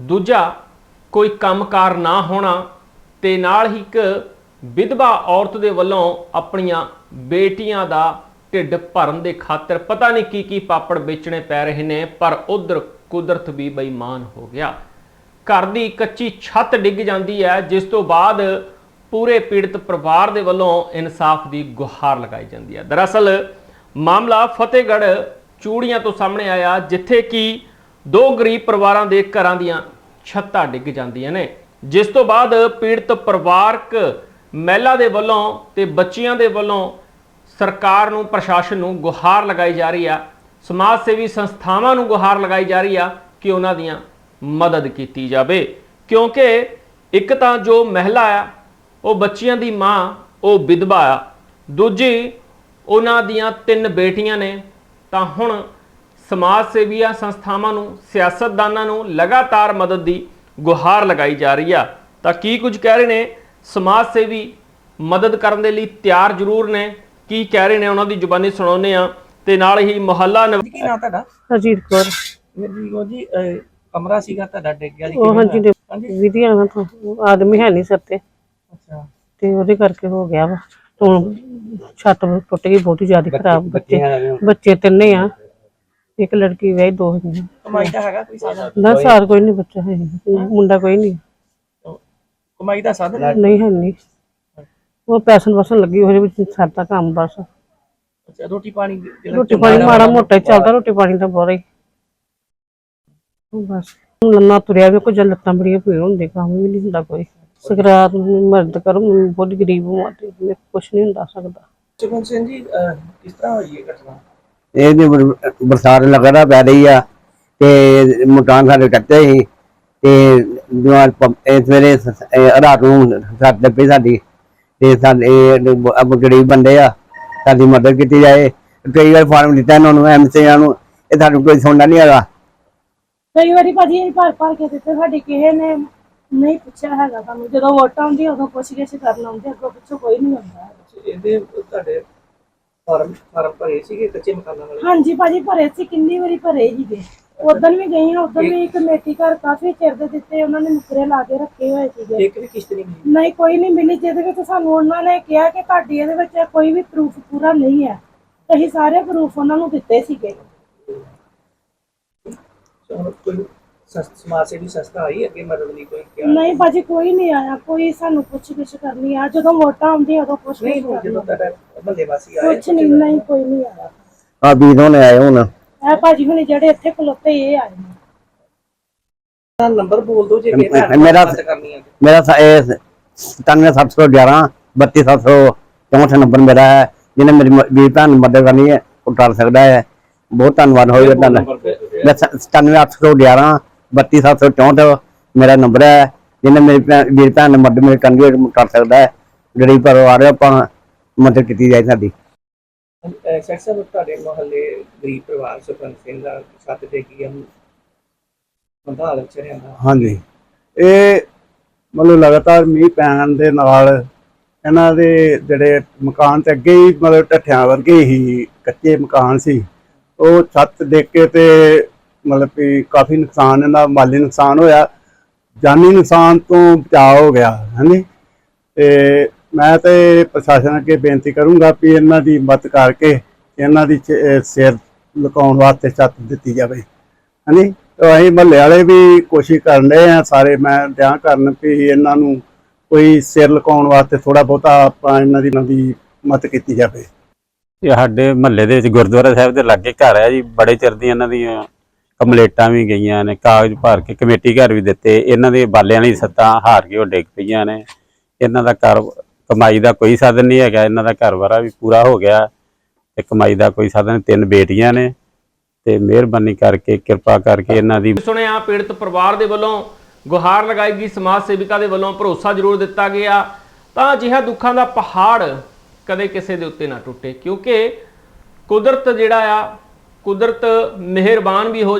ਦੂਜਾ, ਕੋਈ ਕੰਮਕਾਰ ਨਾ ਹੋਣਾ ਤੇ ਨਾਲ ਹੀ ਇੱਕ ਵਿਧਵਾ ਔਰਤ ਦੇ ਵੱਲੋਂ ਆਪਣੀਆਂ ਬੇਟੀਆਂ ਦਾ ਢਿੱਡ ਭਰਨ ਦੇ ਖਾਤਰ ਪਤਾ ਨਹੀਂ ਕੀ ਕੀ ਪਾਪੜ ਵੇਚਣੇ ਪੈ ਰਹੇ ਨੇ, ਪਰ ਉਧਰ ਕੁਦਰਤ ਵੀ ਬੇਈਮਾਨ ਹੋ ਗਿਆ। ਘਰ ਦੀ ਕੱਚੀ ਛੱਤ ਡਿੱਗ ਜਾਂਦੀ ਹੈ, ਜਿਸ ਤੋਂ ਬਾਅਦ ਪੂਰੇ ਪੀੜਤ ਪਰਿਵਾਰ ਦੇ ਵੱਲੋਂ ਇਨਸਾਫ ਦੀ ਗੁਹਾਰ ਲਗਾਈ ਜਾਂਦੀ ਹੈ। ਦਰਅਸਲ, ਮਾਮਲਾ ਫਤਿਹਗੜ੍ਹ ਚੂੜੀਆਂ ਤੋਂ ਸਾਹਮਣੇ ਆਇਆ, ਜਿੱਥੇ ਕਿ ਦੋ ਗਰੀਬ ਪਰਿਵਾਰਾਂ ਦੇ ਘਰਾਂ ਦੀਆਂ ਛੱਤਾਂ ਡਿੱਗ ਜਾਂਦੀਆਂ ਨੇ। ਜਿਸ ਤੋਂ ਬਾਅਦ ਪੀੜਤ ਪਰਿਵਾਰਕ ਮਹਿਲਾ ਦੇ ਵੱਲੋਂ ਤੇ ਬੱਚੀਆਂ ਦੇ ਵੱਲੋਂ ਸਰਕਾਰ ਨੂੰ, ਪ੍ਰਸ਼ਾਸਨ ਨੂੰ ਗੁਹਾਰ ਲਗਾਈ ਜਾ ਰਹੀ ਆ। ਸਮਾਜ ਸੇਵੀ ਸੰਸਥਾਵਾਂ ਨੂੰ ਗੁਹਾਰ ਲਗਾਈ ਜਾ ਰਹੀ ਆ ਕਿ ਉਹਨਾਂ ਦੀਆਂ ਮਦਦ ਕੀਤੀ ਜਾਵੇ। ਕਿਉਂਕਿ ਇੱਕ ਤਾਂ ਜੋ ਮਹਿਲਾ ਆ, ਉਹ ਬੱਚਿਆਂ ਦੀ ਮਾਂ, ਉਹ ਵਿਧਵਾ ਆ। ਦੂਜੀ, ਉਹਨਾਂ ਦੀਆਂ ਤਿੰਨ ਬੇਟੀਆਂ ਨੇ। ਤਾਂ ਹੁਣ ਸਮਾਜ ਸੇਵੀਆਂ ਸੰਸਥਾਵਾਂ ਨੂੰ ਸਿਆਸਤਦਾਨਾਂ ਨੂੰ ਲਗਾਤਾਰ ਮਦਦ ਦੀ ਗੁਹਾਰ ਲਗਾਈ ਜਾ ਰਹੀ ਆ। ਤਾਂ ਕੀ ਕੁਝ ਕਹਿ ਰਹੇ ਨੇ? ਸਮਾਜ ਸੇਵੀ ਮਦਦ ਕਰਨ ਦੇ ਲਈ ਤਿਆਰ ਜ਼ਰੂਰ ਨੇ। ਕੀ ਕਹਿ ਰਹੇ ਨੇ? ਉਹਨਾਂ ਦੀ ਜ਼ੁਬਾਨੀ ਸੁਣਾਉਂਦੇ ਆ ਤੇ ਨਾਲ ਹੀ ਮੁਹੱਲਾ ਨਿਵਾ- ਕੀ ਨਾਂ ਤੁਹਾਡਾ? ਹਰਜੀਤ ਕੌਰ। ਮੇਰੀ ਜੀ ਅਹ, ਕਮਰਾ ਸੀਗਾ ਤੁਹਾਡਾ ਡਿੱਗ ਗਿਆ ਜੀ। ਉਹ ਕਿਵੇਂ ਹਾਂਜੀ ਹੋਇਆ? ਹਾਂਜੀ। ਵਿਧੀਆਂ ਨਾਲ ਤਾਂ ਆਦਮੀ ਹੈ ਨਹੀਂ ਸਿਰ ਤੇ। ਅੱਛਾ। ਤੇ ਉਹਦੇ ਕਰਕੇ ਹੋ ਗਿਆ ਵਾ। ਛੱਤ ਟੁੱਟ ਗਈ ਬਹੁਤੀ ਜ਼ਿਆਦਾ ਖਰਾਬ ਬੱਚੇ। ਬੱਚੇ ਤਿੰਨੇ ਆ। ਇੱਕ ਲੜਕੀ ਵਿਆਹੀ ਦੋ ਹੁੰਦੀਆਂ। ਕਮਾਈ ਦਾ ਹੈਗਾ ਕੋਈ ਸਾਧਨ ਨਾ ਸਾਰ ਕੋਈ ਨਹੀਂ ਬੱਚਾ ਹੈ ਮੁੰਡਾ ਕੋਈ ਨਹੀਂ। ਕਮਾਈ ਦਾ ਸਾਧਨ ਨਹੀਂ ਹੈ ਨਹੀਂ। ਉਹ ਪੈਸਨ ਵਸਣ ਲੱਗੀ ਉਹਦੇ ਵਿੱਚ ਸਰਦਾ ਕੰਮ ਬਸ। ਅੱਛਾ ਰੋਟੀ ਪਾਣੀ ਰੋਟੀ ਪਾਣੀ ਮਾੜਾ ਮੋਟਾ ਹੀ ਚੱਲਦਾ ਰੋਟੀ ਪਾਣੀ ਦਾ ਬੋਰਾ ਹੀ। ਬਸ। ਲੰਨਾ ਤੁਰਿਆ ਵੀ ਕੋਈ ਜਦ ਲੱਤਾਂ ਬੜੀਆਂ ਪੀੜ ਹੁੰਦੇ ਕੰਮ ਵੀ ਨਹੀਂ ਹੁੰਦਾ ਕੋਈ। ਸਕਰਾਤ ਨੂੰ ਮਰਦ ਕਰੋ ਮੈਂ ਬਹੁਤ ਗਰੀਬ ਹਾਂ ਤੇ ਕੁਛ ਨਹੀਂ ਹੁੰਦਾ ਸਕਦਾ। ਸੁਖਨ ਸਿੰਘ ਜੀ ਕਿਸ ਤਰ੍ਹਾਂ ਹੋਈ ਇਹ ਘਟਨਾ? ਇਹ ਜੀ ਬਰ- ਬਰਸਾਤ ਲੱਗਦਾ ਪੈ ਰਹੀ ਆ ਤੇ ਮਕਾਨ ਸਾਡੇ ਕੱਟੇ ਸੀ ਤੇ ਦੀਵਾਰ ਪ- ਇਹ ਸਵੇਰੇ ਸ- ਇਹ ਰਾਤ ਨੂੰ ਸੱਤ ਲੱਪੇ ਸਾਡੀ ਤੇ ਸਾਡੇ ਅਬ ਗਰੀਬ ਬੰਦੇ ਆ ਸਾਡੀ ਮਦਦ ਕੀਤੀ ਜਾਏ। ਕਈ ਵਾਰ ਫਾਰਮ ਦਿੱਤਾ ਇਹਨਾਂ ਨੂੰ ਐਮਸੀਆਂ ਨੂੰ ਇਹ ਸਾਨੂੰ ਕੋਈ ਸੁਣਦਾ ਨਹੀਂ ਹੈਗਾ। ਕਈ ਵਾਰੀ ਭਾਜੀ ਅਸੀਂ ਭਰ ਭਰ ਕੇ ਦਿੱਤੇ ਸਾਡੀ ਕਿਸੇ ਨੇ ਨਹੀਂ ਪੁੱਛਿਆ ਹੈਗਾ ਸਾਨੂੰ। ਜਦੋਂ ਵੋਟਾਂ ਆਉਂਦੀਆਂ ਉਦੋਂ ਪੁੱਛ ਗਿੱਛ ਕਰਨ ਆਉਂਦੇ ਅੱਗੋਂ ਪਿੱਛੋਂ ਕੋਈ ਨਹੀਂ ਆਉਂਦਾ। ਇਹਦੇ ਤੁਹਾਡੇ ਫਾਰਮ ਫਾਰਮ ਭਰੇ ਸੀਗੇ ਕੱਚੇ ਮਕਾਨਾਂ ਵਾਲੇ? ਹਾਂਜੀ ਭਾਜੀ ਭਰੇ ਸੀ ਕਿੰਨੀ ਵਾਰੀ ਭਰੇ ਸੀਗੇ ਉਦੋਂ ਵੀ ਗਈ ਹਾਂ ਉਦੋਂ ਵੀ ਕਮੇਟੀ ਘਰ ਕਾਫੀ ਚਿਰ ਦੇ ਦਿੱਤੇ ਉਹਨਾਂ ਨੇ ਮੁਕਰੇ ਲਾ ਕੇ ਰੱਖੇ ਹੋਏ ਸੀਗੇ। ਇੱਕ ਵੀ ਕਿਸ਼ਤ ਨਹੀਂ ਮਿਲੀ? ਨਹੀਂ ਕੋਈ ਨਹੀਂ ਮਿਲੀ ਜਿਹਦੇ ਵਿੱਚ ਸਾਨੂੰ ਉਹਨਾਂ ਨੇ ਕਿਹਾ ਕਿ ਤੁਹਾਡੀ ਇਹਦੇ ਵਿੱਚ ਕੋਈ ਵੀ ਪ੍ਰੂਫ ਪੂਰਾ ਨਹੀਂ ਹੈ। ਅਸੀਂ ਸਾਰੇ ਪ੍ਰੂਫ ਉਹਨਾਂ ਨੂੰ ਦਿੱਤੇ ਸੀਗੇ। ਹੁਣ ਕੋਈ ਸਸ- ਸਮਾਜ ਸੇਵੀ ਸੰਸਥਾ ਆਈ ਅੱਗੇ ਮਦਦ ਲਈ ਕੋਈ ਕਿਹਾ ਨਹੀਂ ਭਾਜੀ ਕੋਈ ਨਹੀਂ ਆਇਆ ਕੋਈ ਸਾਨੂੰ ਪੁੱਛ ਗਿੱਛ ਕਰਨੀ ਆ। ਜਦੋਂ ਵੋਟਾਂ ਆਉਂਦੀਆਂ ਉਦੋਂ ਪੁੱਛ ਨਹੀਂ ਗਿੱਛ ਹੁਣ ਕਰਨੀ ਜਦੋਂ ਤੁਹਾਡਾ ਮਹੱਲੇ ਵਾਸੀ ਆਏ ਕੁਛ ਨਹੀਂ ਨਹੀਂ ਕੋਈ ਨਹੀਂ ਆਇਆ। ਆ ਵੀਰ ਹੋਣੇ ਆਏ ਹੁਣ। ਇਹ ਭਾਜੀ ਹੁਣੇ ਜਿਹੜੇ ਇੱਥੇ ਖਲੋਤੇ ਇਹ ਆਏ ਨੇ। ਦਾ ਨੰਬਰ ਬੋਲ ਦਿਓ ਜੇ ਕਿਸੇ ਭੈਣ ਨੂੰ ਮੇਰਾ- ਮਦਦ ਕਰਨੀ ਹੈ ਮੇਰਾ ਸ- ਇਹ 97711 32764 ਨੰਬਰ ਮੇਰਾ ਹੈ। ਜਿਹਨੇ ਮੇਰੀ ਮ- ਵੀਰ ਭੈਣ ਨੂੰ ਮਦਦ ਕਰਨੀ ਹੈ ਉਹ ਕਰ ਸਕਦਾ ਹੈ। ਬਹੁਤ ਧੰਨਵਾਦ ਹੋਏਗਾ ਤੁਹਾਡਾ। ਮੈਂ 97811 32764 ਮੇਰਾ ਨੰਬਰ ਹੈ। ਜਿਹਨੇ ਮੇਰੀ ਵੀਰ ਭੈਣ ਨੂੰ ਮਦਦ ਮੇਰੀ ਉਹ ਕਰ ਸਕਦਾ ਹੈ। ਗਰੀਬ ਪਰਿਵਾਰ ਹੈ ਆਪਾਂ ਮਦਦ ਕੀਤੀ ਜਾਏ ਸਾਡੀ। ਸਾਹਿਬ ਤੁਹਾਡੇ ਮੁਹੱਲੇ ਗਰੀਬ ਪਰਿਵਾਰ ਸਿੰਘ ਦਾ ਛੱਤ ਤੇ ਕੀ ਹਮ ਬੰਦਾ ਹਾਲਤ ਚ ਰਹਿੰਦਾ ਹਾਂਜੀ। ਇਹ ਮਤਲਬ ਲਗਾਤਾਰ ਮੀਂਹ ਪੈਣ ਦੇ ਨਾਲ ਇਹਨਾਂ ਦੇ ਜਿਹੜੇ ਮਕਾਨ ਤੇ ਅੱਗੇ ਹੀ ਮਤਲਬ ਢੱਠਿਆਂ ਵਰਗੇ ਹੀ ਕੱਚੇ ਮਕਾਨ ਸੀ। ਉਹ ਛੱਤ ਦੇਖ ਕੇ ਤੇ ਮਤਲਬ ਕਿ ਕਾਫੀ ਨੁਕਸਾਨ ਇਹਨਾਂ ਦਾ, ਮਾਲੀ ਨੁਕਸਾਨ ਹੋਇਆ। ਜਾਨੀ ਨੁਕਸਾਨ ਤੋਂ ਬਚਾਅ ਹੋ ਗਿਆ ਹਾਂਜੀ ਤੇ ਮੈਂ ਤੇ ਪ੍ਰਸ਼ਾਸਨ ਅੱਗੇ ਬੇਨਤੀ ਕਰੂੰਗਾ ਵੀ ਇਹਨਾਂ ਦੀ ਮਦਦ ਕਰਕੇ ਇਹਨਾਂ ਦੀ ਸਿਰ ਲੁਕਾਉਣ ਵਾਸਤੇ ਛੱਤ ਦਿੱਤੀ ਜਾਵੇ ਹਾਂਜੀ ਅਸੀਂ ਮਹੱਲੇ ਵਾਲੇ ਵੀ ਕੋਸ਼ਿਸ਼ ਕਰਨ ਰਹੇ ਆ ਸਾਰੇ ਮੈਂ ਧਿਆਨ ਕਰਨ ਵੀ ਇਹਨਾਂ ਨੂੰ ਕੋਈ ਸਿਰ ਲੁਕਾਉਣ ਵਾਸਤੇ ਥੋੜਾ ਬਹੁਤਾ ਆਪਾਂ ਇਹਨਾਂ ਦੀ ਇਹਨਾਂ ਦੀ ਮਦਦ ਕੀਤੀ ਜਾਵੇ। ਇਹ ਸਾਡੇ ਮਹੱਲੇ ਦੇ ਵਿੱਚ ਗੁਰਦੁਆਰਾ ਸਾਹਿਬ ਦੇ ਲਾਗੇ ਘਰ ਹੈ ਜੀ, ਬੜੇ ਚਿਰ ਦੀਆਂ ਇਹਨਾਂ ਦੀਆਂ ਕੰਪਲੇਟਾਂ ਵੀ ਗਈਆਂ ਨੇ, ਕਾਗਜ਼ ਭਰ ਕੇ ਕਮੇਟੀ ਘਰ ਵੀ ਦਿੱਤੇ, ਇਹਨਾਂ ਦੇ ਬਾਲਿਆਂ ਦੀ ਸੱਤਾਂ ਹਾਰ ਕੇ ਉਹ ਡਿੱਗ ਪਈਆਂ ਨੇ। ਇਹਨਾਂ ਦਾ ਘਰ, ਕਮਾਈ ਦਾ ਕੋਈ ਸਾਧਨ ਨਹੀਂ ਹੈਗਾ, ਇਹਨਾਂ ਦਾ ਘਰ ਵਾਰਾ ਵੀ ਪੂਰਾ ਹੋ ਗਿਆ ਤੇ ਕਮਾਈ ਦਾ ਕੋਈ ਸਾਧਨ ਤਿੰਨ ਬੇਟੀਆਂ ਨੇ ਤੇ ਮਿਹਰਬਾਨੀ ਕਰਕੇ, ਕਿਰਪਾ ਕਰਕੇ ਇਹਨਾਂ ਦੀ ਸੁਣਿਆ, ਪੀੜਤ ਪਰਿਵਾਰ ਦੇ ਵੱਲੋਂ ਗੁਹਾਰ ਲਗਾਈ ਗਈ, ਸਮਾਜ ਸੇਵਿਕਾ ਦੇ ਵੱਲੋਂ ਭਰੋਸਾ ਜ਼ਰੂਰ ਦਿੱਤਾ ਗਿਆ। ਤਾਂ ਅਜਿਹਾ ਦੁੱਖਾਂ ਦਾ ਪਹਾੜ ਕਦੇ ਕਿਸੇ ਦੇ ਉੱਤੇ ਨਾ ਟੁੱਟੇ, ਕਿਉਂਕਿ ਕੁਦਰਤ ਜਿਹੜਾ ਆ, ਕੁਦਰਤ ਮਿਹਰਬਾਨ ਵੀ ਹੋ